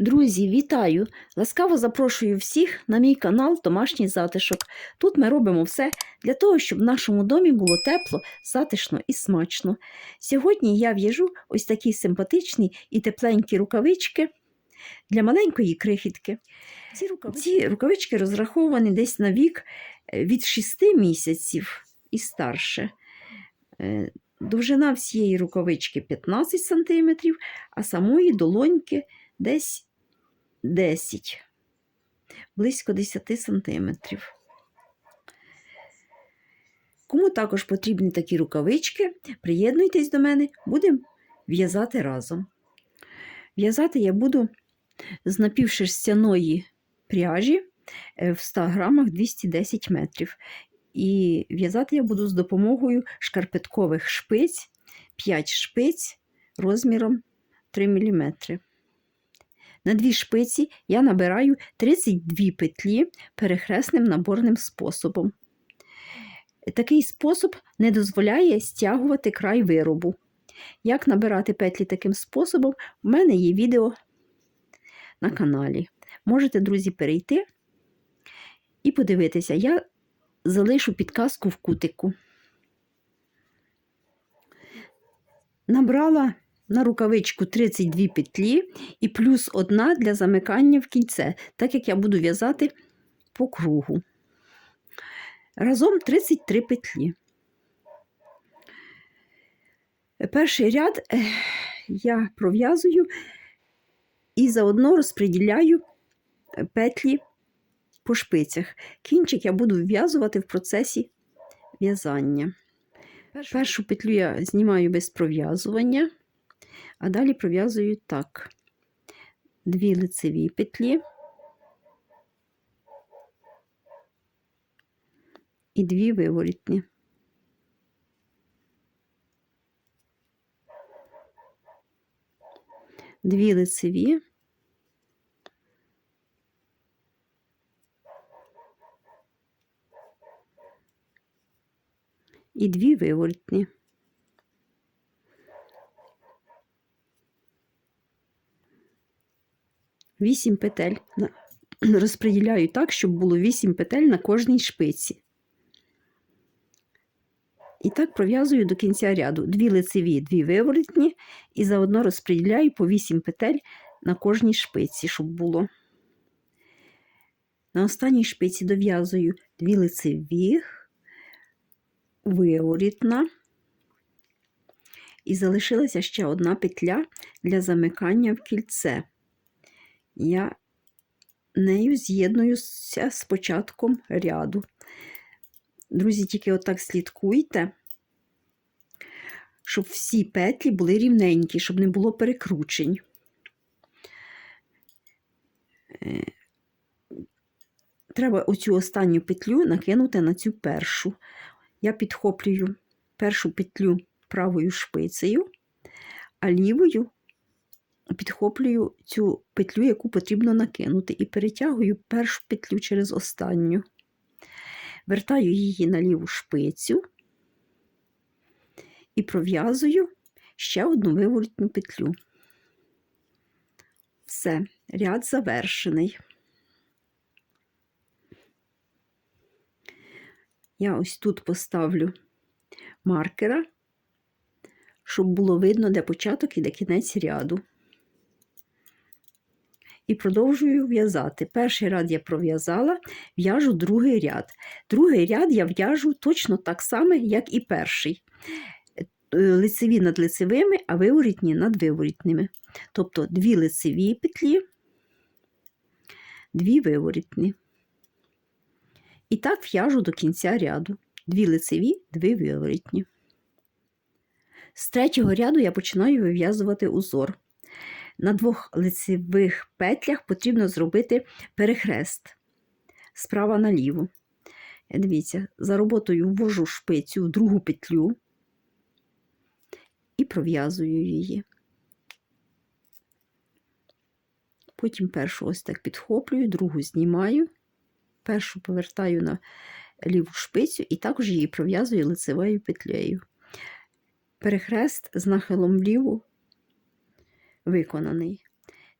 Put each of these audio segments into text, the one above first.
Друзі, вітаю! Ласкаво запрошую всіх на мій канал Домашній затишок. Тут ми робимо все для того, щоб в нашому домі було тепло, затишно і смачно. Сьогодні я в'яжу ось такі симпатичні і тепленькі рукавички для маленької крихітки. Ці рукавички, Ці рукавички розраховані десь на вік е, від 6 місяців і старше. Е, Довжина всієї рукавички 15 см, а самої долоньки десь 10, близько 10 сантиметрів. Кому також потрібні такі рукавички, приєднуйтесь до мене, будемо в'язати разом. В'язати я буду з напівшерстяної пряжі е, в 100 грамах 210 метрів. І в'язати я буду з допомогою шкарпеткових шпиць, 5 шпиць розміром 3 мм. На дві шпиці я набираю 32 петлі перехресним наборним способом. Такий спосіб не дозволяє стягувати край виробу. Як набирати петлі таким способом, в мене є відео на каналі. Можете, друзі, перейти і подивитися. Я залишу підказку в кутику. Набрала на рукавичку 32 петлі і плюс одна для замикання в кільце, так як я буду в'язати по кругу. Разом 33 петлі. Перший ряд я пров'язую і заодно розподіляю петлі по шпицях. Кінчик я буду вв'язувати в процесі в'язання. Першу петлю я знімаю без пров'язування, а далі пров'язую так: дві лицеві петлі і дві виворітні. Дві лицеві. І дві виворітні. Вісім петель. Розподіляю так, щоб було вісім петель на кожній шпиці. І так пров'язую до кінця ряду дві лицеві, дві виворотні, і заодно розподіляю по 8 петель на кожній шпиці, щоб було. На останній шпиці дов'язую дві лицеві, виворітна. І залишилася ще одна петля для замикання в кільце. Я нею з'єднуюся з початком ряду. Друзі, тільки отак слідкуйте, щоб всі петлі були рівненькі, щоб не було перекручень. Е, треба оцю останню петлю накинути на цю першу. Я підхоплюю першу петлю правою шпицею, а лівою підхоплюю цю петлю, яку потрібно накинути, і перетягую першу петлю через останню вертаю її на ліву шпицю і пров'язую ще одну виворотню петлю. Все, ряд завершений. Я ось тут поставлю маркера, щоб було видно, де початок і де кінець ряду і продовжую в'язати. Перший ряд я пров'язала, в'яжу другий ряд. Другий ряд я в'яжу точно так само, як і перший. Е, лицеві над лицевими, а виворітні над виворітними. Тобто дві лицеві петлі, дві виворітні. І так в'яжу до кінця ряду. Дві лицеві, дві виворітні. З третього ряду я починаю вив'язувати узор на двох лицевих петлях потрібно зробити перехрест справа наліво. Е, дивіться, за роботою ввожу шпицю в другу петлю і пров'язую її. Потім першу ось так підхоплюю, другу знімаю, першу повертаю на ліву шпицю і також її пров'язую лицевою петлею. Перехрест з нахилом вліво виконаний.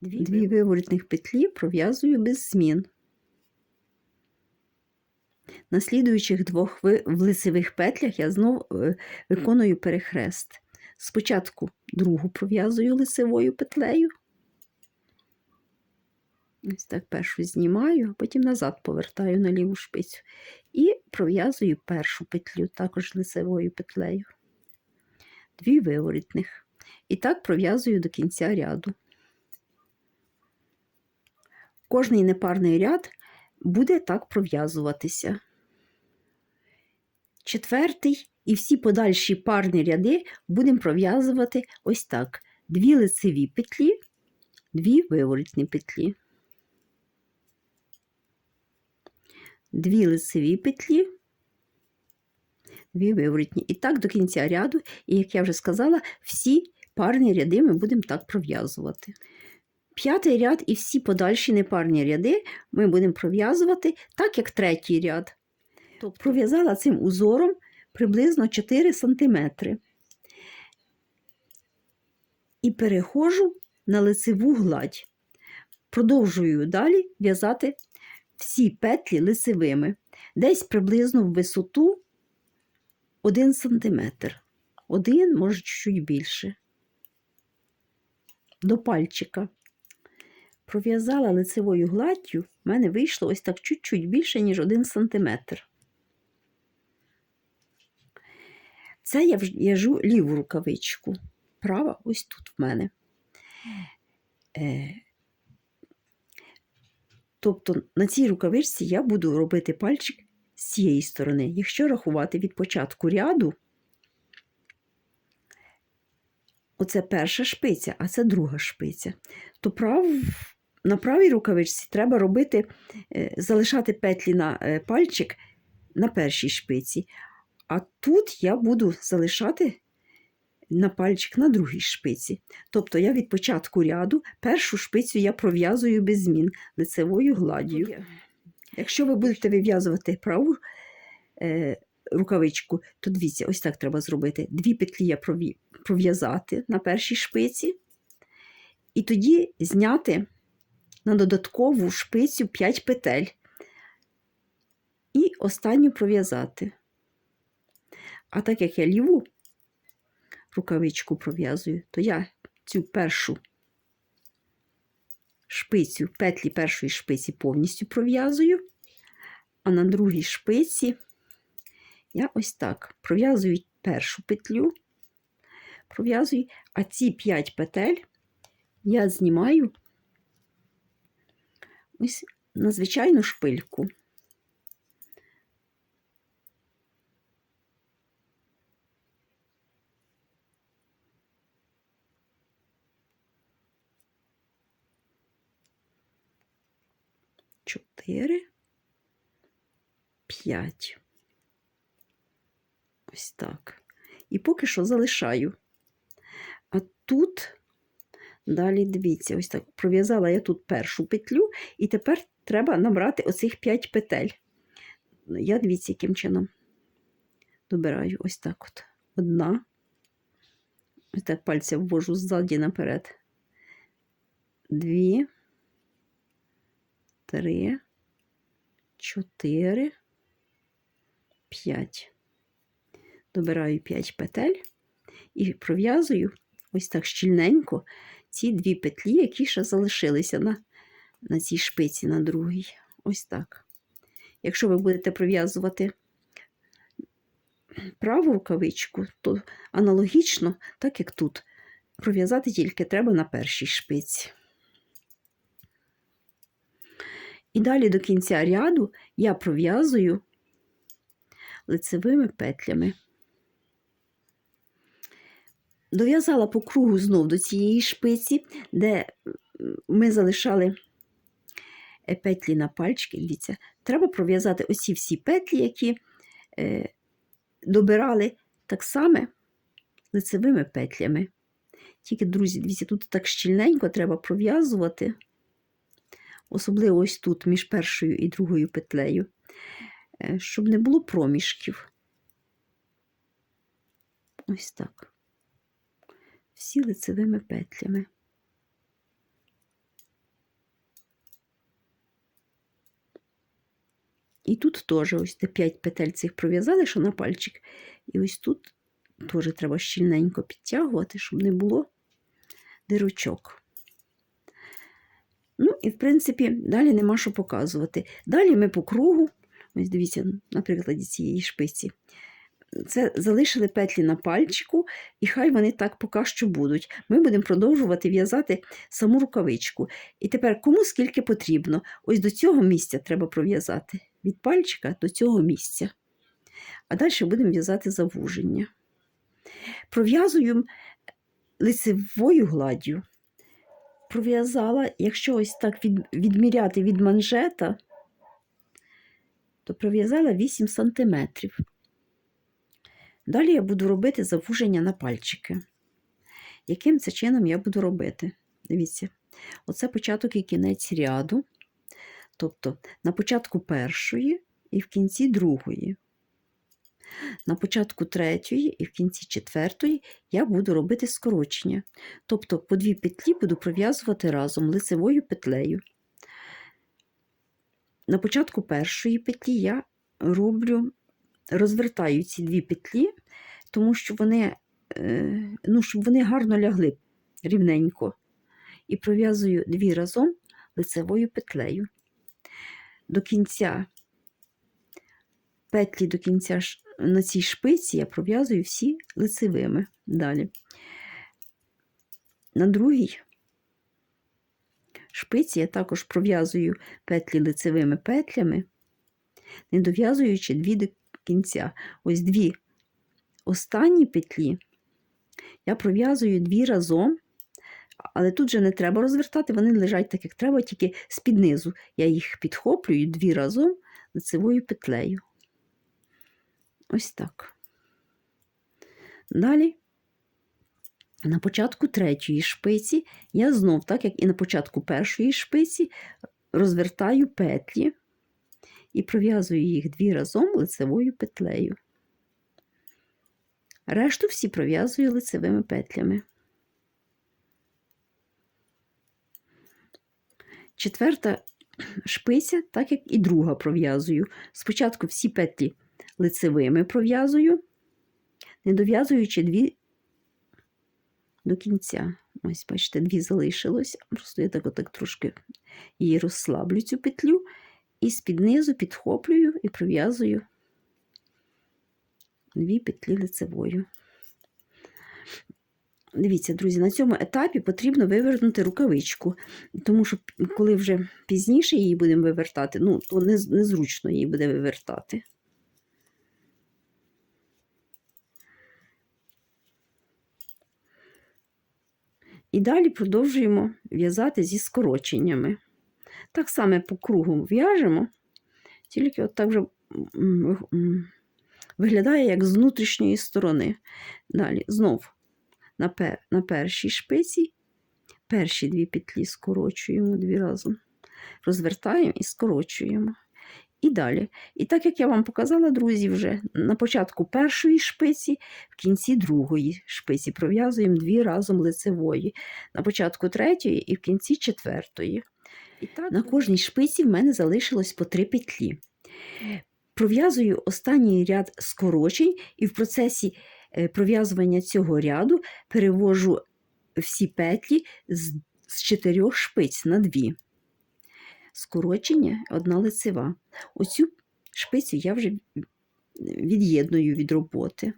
Дві виворотних петлі пров'язую без змін. На слідуючих двох в лицевих петлях я знов е, виконую перехрест. Спочатку другу пров'язую лицевою петлею. Ось так першу знімаю, а потім назад повертаю на ліву шпицю. І пров'язую першу петлю, також лицевою петлею. Дві виворітних. І так пров'язую до кінця ряду. Кожний непарний ряд буде так пров'язуватися. Четвертий і всі подальші парні ряди будемо пров'язувати ось так: дві лицеві петлі, дві виворотні петлі. Дві лицеві петлі, дві виворотні. І так до кінця ряду, і як я вже сказала, всі парні ряди ми будемо так пров'язувати. П'ятий ряд і всі подальші непарні ряди ми будемо пров'язувати так, як третій ряд. Тобто пров'язала цим узором приблизно 4 см. І переходжу на лицеву гладь. Продовжую далі в'язати всі петлі лицевими, десь приблизно в висоту 1 см. Один, може, чуть більше. До пальчика. Пров'язала лицевою гладдю, в мене вийшло ось так чуть-чуть більше, ніж 1 см. Це я в'яжу ліву рукавичку. Права ось тут в мене. Е, тобто на цій рукавичці я буду робити пальчик з цієї сторони. Якщо рахувати від початку ряду, оце перша шпиця, а це друга шпиця, то прав, на правій рукавичці треба робити, е, залишати петлі на е, пальчик на першій шпиці. А тут я буду залишати на пальчик на другій шпиці. Тобто я від початку ряду першу шпицю я пров'язую без змін лицевою гладдю. Якщо ви будете вив'язувати праву е, рукавичку, то дивіться, ось так треба зробити. Дві петлі я пров'язати на першій шпиці, і тоді зняти на додаткову шпицю 5 петель. І останню пров'язати. А так як я ліву рукавичку пров'язую, то я цю першу шпицю, петлі першої шпиці повністю пров'язую, а на другій шпиці я ось так пров'язую першу петлю, пров'язую, а ці 5 петель я знімаю ось на звичайну шпильку. Чотири, п'ять. Ось так. І поки що залишаю. А тут далі дивіться, ось так пров'язала я тут першу петлю, і тепер треба набрати оцих 5 петель. Я дивіться, яким чином добираю ось так от. Одна. Ось так пальця ввожу ззаді наперед. Дві, три, чотири, п'ять. Добираю 5 петель і пров'язую ось так щільненько ці дві петлі, які ще залишилися на, на цій шпиці на другій. Ось так. Якщо ви будете пров'язувати праву рукавичку, то аналогічно, так як тут, пров'язати тільки треба на першій шпиці. І далі до кінця ряду я пров'язую лицевими петлями. Дов'язала по кругу знов до цієї шпиці, де ми залишали е, петлі на пальчики. Дивіться, треба пров'язати оці всі петлі, які е, добирали так само лицевими петлями. Тільки, друзі, дивіться, тут так щільненько треба пров'язувати, особливо ось тут, між першою і другою петлею, е, щоб не було проміжків. Ось так всі лицевими петлями. І тут теж ось те 5 петель цих пров'язали, що на пальчик. І ось тут теж треба щільненько підтягувати, щоб не було дирочок. Ну, і, в принципі, далі нема що показувати. Далі ми по кругу, ось дивіться, на прикладі цієї шпиці. Це залишили петлі на пальчику, і хай вони так поки що будуть. Ми будемо продовжувати в'язати саму рукавичку. І тепер кому скільки потрібно. Ось до цього місця треба пров'язати. Від пальчика до цього місця. А далі будемо в'язати завуження. Пров'язую лицевою гладдю. Пров'язала, якщо ось так відміряти від манжета, то пров'язала 8 см. Далі я буду робити завуження на пальчики. Яким це чином я буду робити? Дивіться, оце початок і кінець ряду. Тобто на початку першої і в кінці другої. На початку третьої і в кінці четвертої я буду робити скорочення. Тобто по дві петлі буду пров'язувати разом лицевою петлею. На початку першої петлі я роблю, розвертаю ці дві петлі, тому що вони, е, ну, щоб вони гарно лягли рівненько. І пров'язую дві разом лицевою петлею. До кінця петлі до кінця на цій шпиці я пров'язую всі лицевими. Далі. На другій шпиці я також пров'язую петлі лицевими петлями, не дов'язуючи дві кінця. Ось дві останні петлі я пров'язую дві разом, але тут же не треба розвертати, вони лежать так, як треба, тільки з-під низу. Я їх підхоплюю дві разом лицевою петлею. Ось так. Далі, на початку третьої шпиці, я знов, так як і на початку першої шпиці, розвертаю петлі і пров'язую їх дві разом лицевою петлею. Решту всі пров'язую лицевими петлями. Четверта шпиця, так як і друга пров'язую. Спочатку всі петлі лицевими пров'язую, не дов'язуючи дві до кінця. Ось, бачите, дві залишилось. Просто я так отак трошки її розслаблю цю петлю і з-під низу підхоплюю і пров'язую дві петлі лицевою. Дивіться, друзі, на цьому етапі потрібно вивернути рукавичку, тому що коли вже пізніше її будемо вивертати, ну, то незручно її буде вивертати. І далі продовжуємо в'язати зі скороченнями. Так само по кругу в'яжемо, тільки от так вже виглядає як з внутрішньої сторони. Далі знов на, пер, на першій шпиці перші дві петлі скорочуємо дві разом, розвертаємо і скорочуємо. І далі. І так як я вам показала, друзі, вже на початку першої шпиці, в кінці другої шпиці пров'язуємо дві разом лицевої, на початку третьої і в кінці четвертої. На кожній шпиці в мене залишилось по три петлі. Пров'язую останній ряд скорочень, і в процесі е, пров'язування цього ряду перевожу всі петлі з, з чотирьох шпиць на дві. Скорочення одна лицева. Оцю шпицю я вже від'єдную від роботи.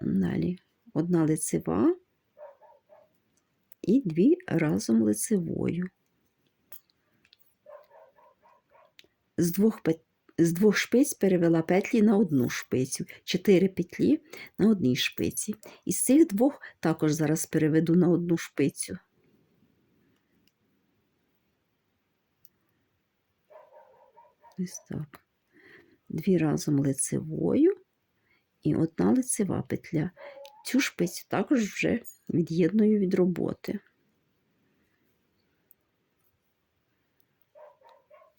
Далі одна лицева і дві разом лицевою. З двох, пет- з двох шпиць перевела петлі на одну шпицю, чотири петлі на одній шпиці. Із цих двох також зараз переведу на одну шпицю. Ось так. Дві разом лицевою і одна лицева петля. Цю шпицю також вже від'єдную від роботи.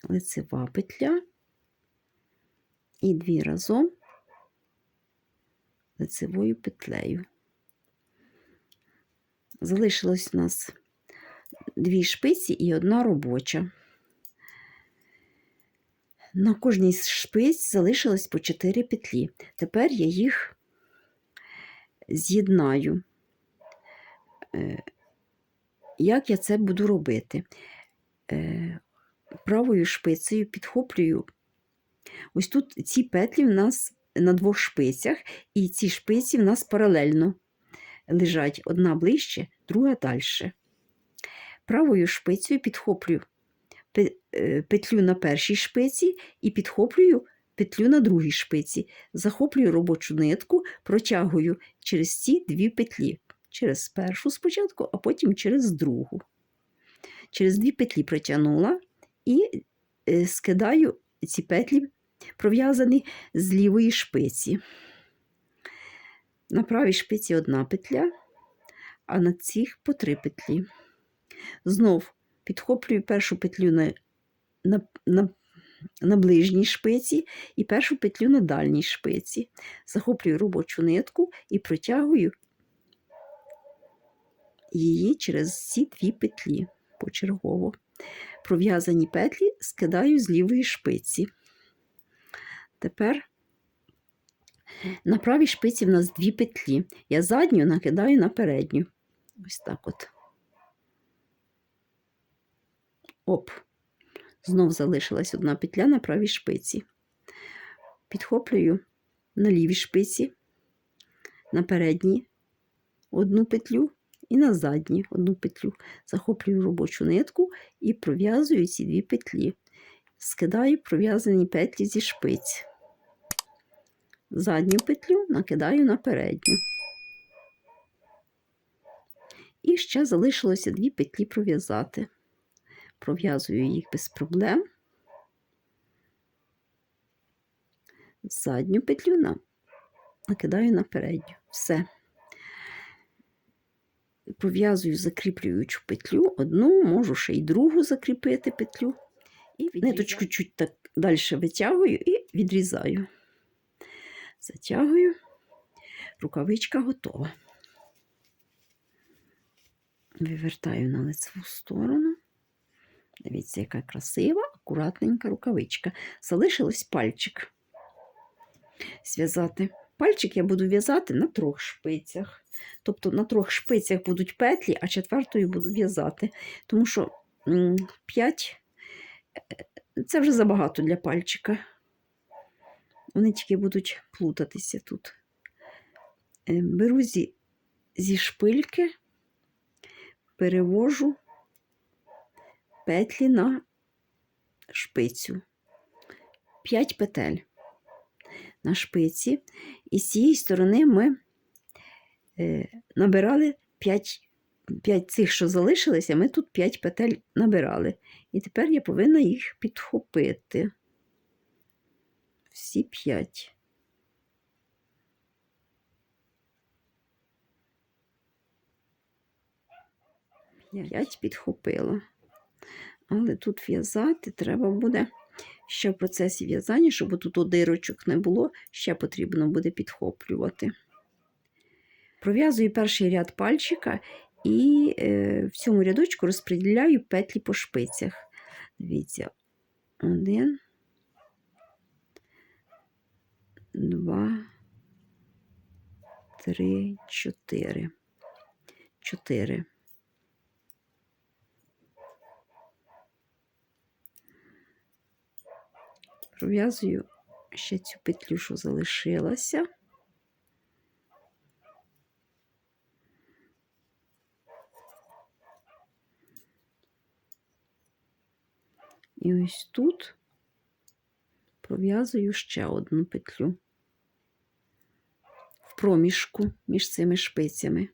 Лицева петля і дві разом лицевою петлею. Залишилось у нас дві шпиці і одна робоча. На кожній з шпиць залишилось по 4 петлі. Тепер я їх з'єднаю. Е, Як я це буду робити? Е, Правою шпицею підхоплюю. Ось тут ці петлі в нас на двох шпицях, і ці шпиці в нас паралельно лежать одна ближче, друга далі. Правою шпицею підхоплюю е, петлю на першій шпиці і підхоплюю петлю на другій шпиці. Захоплюю робочу нитку, протягую через ці дві петлі. Через першу спочатку, а потім через другу. Через дві петлі протягнула і е, скидаю ці петлі, пров'язані з лівої шпиці. На правій шпиці одна петля, а на цих по три петлі. Знов підхоплюю першу петлю на, на, на, на ближній шпиці і першу петлю на дальній шпиці. Захоплюю робочу нитку і протягую її через ці дві петлі почергово. Пров'язані петлі скидаю з лівої шпиці. Тепер на правій шпиці в нас дві петлі. Я задню накидаю на передню. Ось так от. Оп. Знов залишилась одна петля на правій шпиці. Підхоплюю на лівій шпиці, на передній одну петлю і на задній одну петлю. Захоплюю робочу нитку і пров'язую ці дві петлі. Скидаю пров'язані петлі зі шпиць. Задню петлю накидаю на передню. І ще залишилося дві петлі пров'язати. Пров'язую їх без проблем. Задню петлю накидаю на передню. Все. Пров'язую закріплюючу петлю, одну, можу ще й другу закріпити петлю. І відрізаю. ниточку чуть так далі витягую і відрізаю. Затягую, рукавичка готова. Вивертаю на лицеву сторону. Дивіться, яка красива, акуратненька рукавичка. Залишилось пальчик зв'язати. Пальчик я буду в'язати на трьох шпицях. Тобто на трьох шпицях будуть петлі, а четвертою буду в'язати. Тому що 5 це вже забагато для пальчика. Вони тільки будуть плутатися тут. Е, Беру зі, зі шпильки, перевожу петлі на шпицю. 5 петель на шпиці. І з цієї сторони ми е, набирали 5, 5 цих, що залишилися, ми тут 5 петель набирали. І тепер я повинна їх підхопити. Всі 5. П'ять підхопила. Але тут в'язати треба буде ще в процесі в'язання, щоб тут дирочок не було, ще потрібно буде підхоплювати. Пров'язую перший ряд пальчика і е, в цьому рядочку розподіляю петлі по шпицях. Дивіться, один, два, три, чотири. Чотири. Пров'язую ще цю петлю, що залишилася. І ось тут пров'язую ще одну петлю в проміжку між цими шпицями.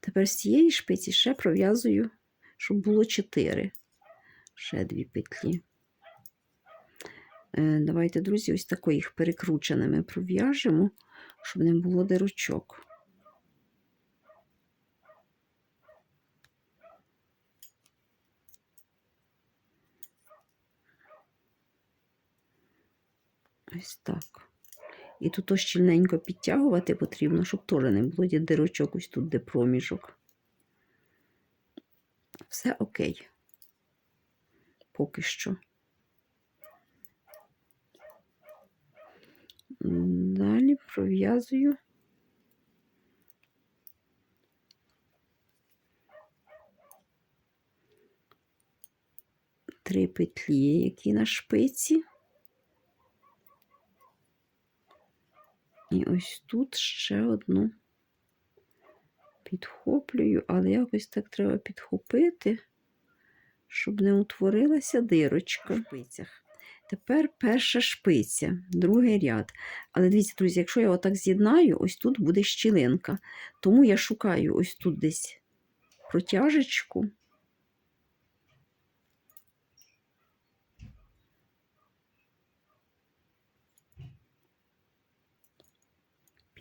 Тепер з цієї шпиці ще пров'язую, щоб було 4. Ще дві петлі. Е, Давайте, друзі, ось тако їх перекрученими пров'яжемо, щоб не було дирочок. Ось так. І тут щільненько підтягувати потрібно, щоб теж не було дирочок ось тут, де проміжок. Все окей. Поки що. Далі пров'язую. Три петлі, які на шпиці. І ось тут ще одну підхоплюю, але якось так треба підхопити, щоб не утворилася дирочка в шпицях. Тепер перша шпиця, другий ряд. Але дивіться, друзі, якщо я отак з'єднаю, ось тут буде щілинка. Тому я шукаю ось тут десь протяжечку.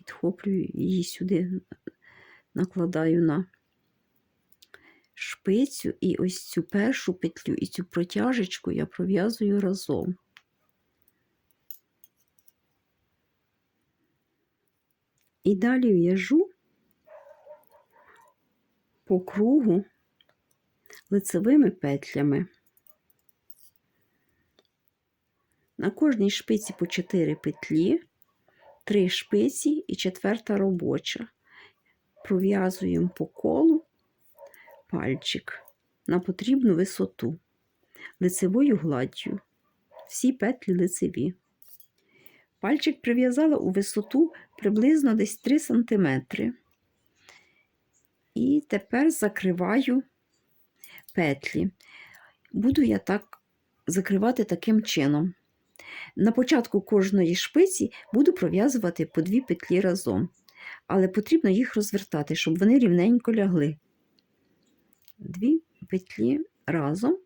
Підхоплюю її сюди, накладаю на шпицю, і ось цю першу петлю і цю протяжечку я пров'язую разом. І далі в'яжу по кругу лицевими петлями. На кожній шпиці по 4 петлі, 3 шпиці і четверта робоча. Пров'язуємо по колу пальчик на потрібну висоту лицевою гладдю. Всі петлі лицеві. Пальчик прив'язала у висоту приблизно десь 3 см. І тепер закриваю петлі. Буду я так закривати таким чином. На початку кожної шпиці буду пров'язувати по дві петлі разом, але потрібно їх розвертати, щоб вони рівненько лягли. Дві петлі разом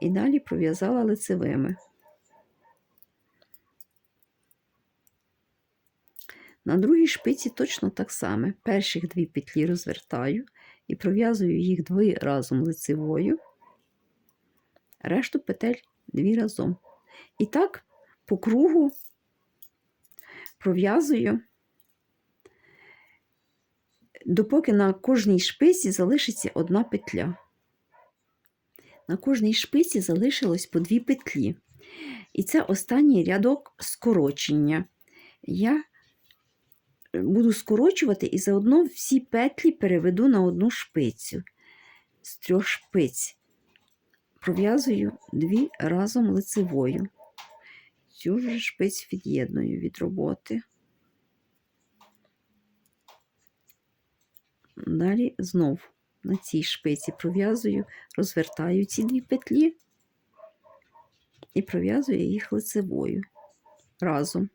і далі пров'язала лицевими. На другій шпиці точно так само. Перших дві петлі розвертаю і пров'язую їх дві разом лицевою, решту петель дві разом. І так по кругу пров'язую, допоки на кожній шпиці залишиться одна петля. На кожній шпиці залишилось по дві петлі. І це останній рядок скорочення. Я буду скорочувати і заодно всі петлі переведу на одну шпицю з трьох шпиць. Пров'язую дві разом лицевою. Цю ж шпиць від'єдную від роботи. Далі знов на цій шпиці пров'язую, розвертаю ці дві петлі і пров'язую їх лицевою разом.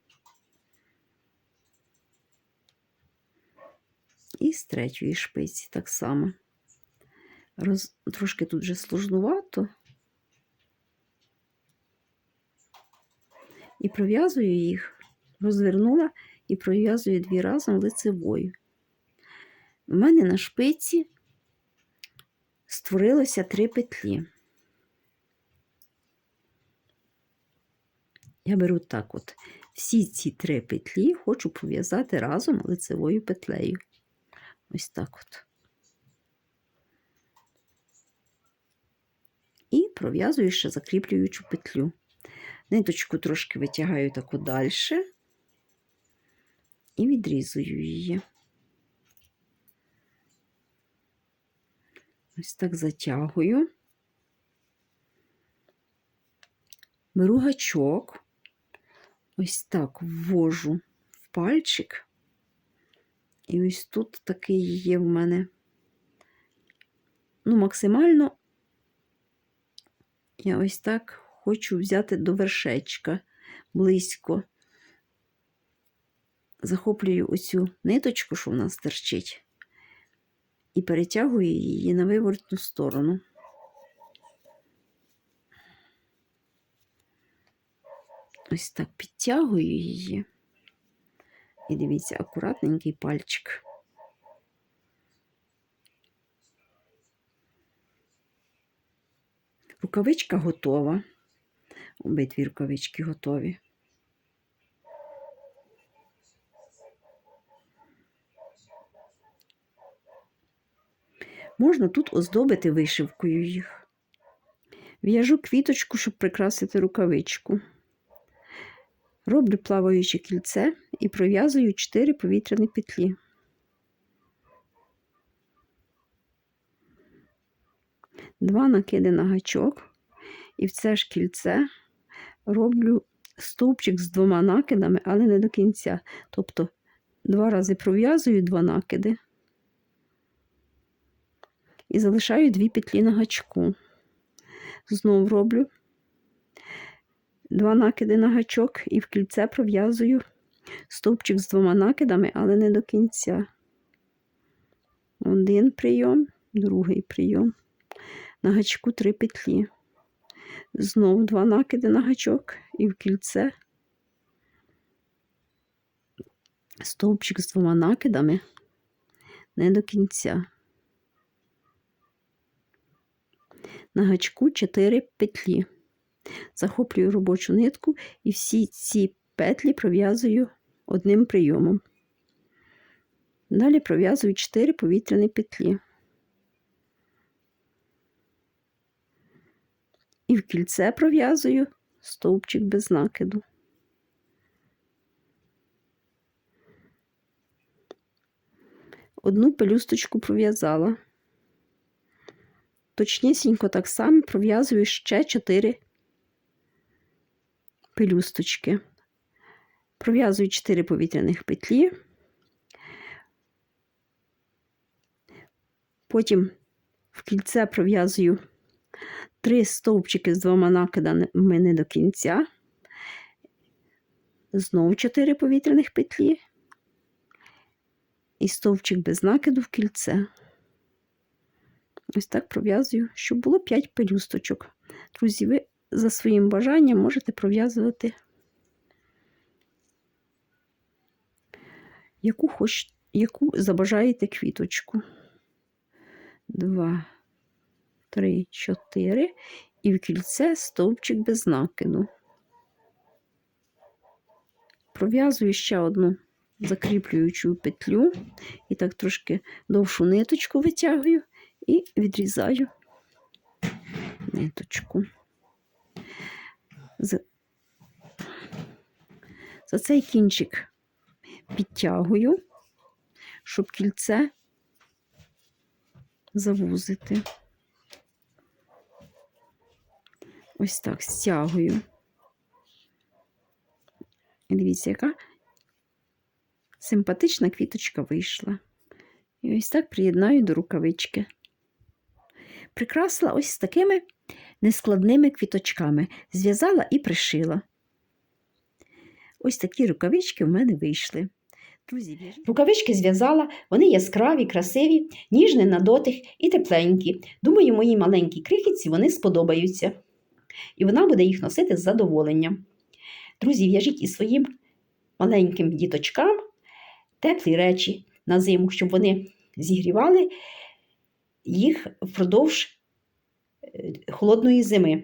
І з третьої шпиці так само. Роз... Трошки тут вже сложнувато. І пров'язую їх, розвернула і пров'язую дві разом лицевою. У мене на шпиці створилося три петлі. Я беру так от. Всі ці три петлі хочу пров'язати разом лицевою петлею. Ось так от. І пров'язую ще закріплюючу петлю. Ниточку трошки витягаю таку далі і відрізую її. Ось так затягую. Беру гачок, ось так ввожу в пальчик. І ось тут такий є в мене. Ну, максимально я ось так хочу взяти до вершечка близько. Захоплюю оцю ниточку, що в нас торчить, і перетягую її на виворотну сторону. Ось так підтягую її. І дивіться, акуратненький пальчик. Рукавичка готова. Обидві рукавички готові. Можна тут оздобити вишивкою їх. В'яжу квіточку, щоб прикрасити рукавичку. Роблю плаваюче кільце і пров'язую 4 повітряні петлі. Два накиди на гачок, і в це ж кільце роблю стовпчик з двома накидами, але не до кінця. Тобто два рази пров'язую два накиди і залишаю дві петлі на гачку. Знову роблю два накиди на гачок і в кільце пров'язую стовпчик з двома накидами, але не до кінця. Один прийом, другий прийом. На гачку три петлі. Знову два накиди на гачок і в кільце стовпчик з двома накидами не до кінця. На гачку 4 петлі. Захоплюю робочу нитку і всі ці петлі пров'язую одним прийомом. Далі пров'язую 4 повітряні петлі. І в кільце пров'язую стовпчик без накиду. Одну пелюсточку пров'язала. Точнісінько так само пров'язую ще 4 пелюсточки. Пров'язую 4 повітряних петлі. Потім в кільце пров'язую 3 стовпчики з двома накидами не до кінця. Знову 4 повітряних петлі. І стовпчик без накиду в кільце. Ось так пров'язую, щоб було 5 пелюсточок. Друзі, ви за своїм бажанням можете пров'язувати яку хоч, яку забажаєте квіточку. Два, три, чотири. І в кільце стовпчик без накиду. Пров'язую ще одну закріплюючу петлю і так трошки довшу ниточку витягую і відрізаю ниточку. За цей кінчик підтягую, щоб кільце завузити. Ось так стягую. І дивіться, яка симпатична квіточка вийшла. І ось так приєднаю до рукавички. Прикрасила ось такими нескладними квіточками, зв'язала і пришила. Ось такі рукавички в мене вийшли. Друзі, рукавички зв'язала, вони яскраві, красиві, ніжні на дотих і тепленькі. Думаю, моїй маленькій крихітці вони сподобаються. І вона буде їх носити з задоволенням. Друзі, в'яжіть і своїм маленьким діточкам теплі речі на зиму, щоб вони зігрівали їх впродовж е, холодної зими.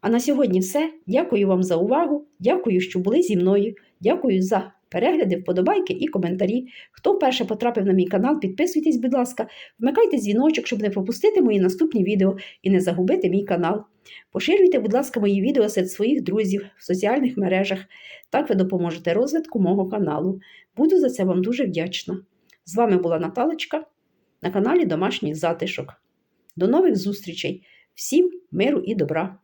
А на сьогодні все. Дякую вам за увагу. Дякую, що були зі мною. Дякую за перегляди, вподобайки і коментарі. Хто вперше потрапив на мій канал, підписуйтесь, будь ласка, вмикайте дзвіночок, щоб не пропустити мої наступні відео і не загубити мій канал. Поширюйте, будь ласка, мої відео серед своїх друзів в соціальних мережах. Так ви допоможете розвитку мого каналу. Буду за це вам дуже вдячна. З вами була Наталочка на каналі Домашній Затишок. До нових зустрічей! Всім миру і добра!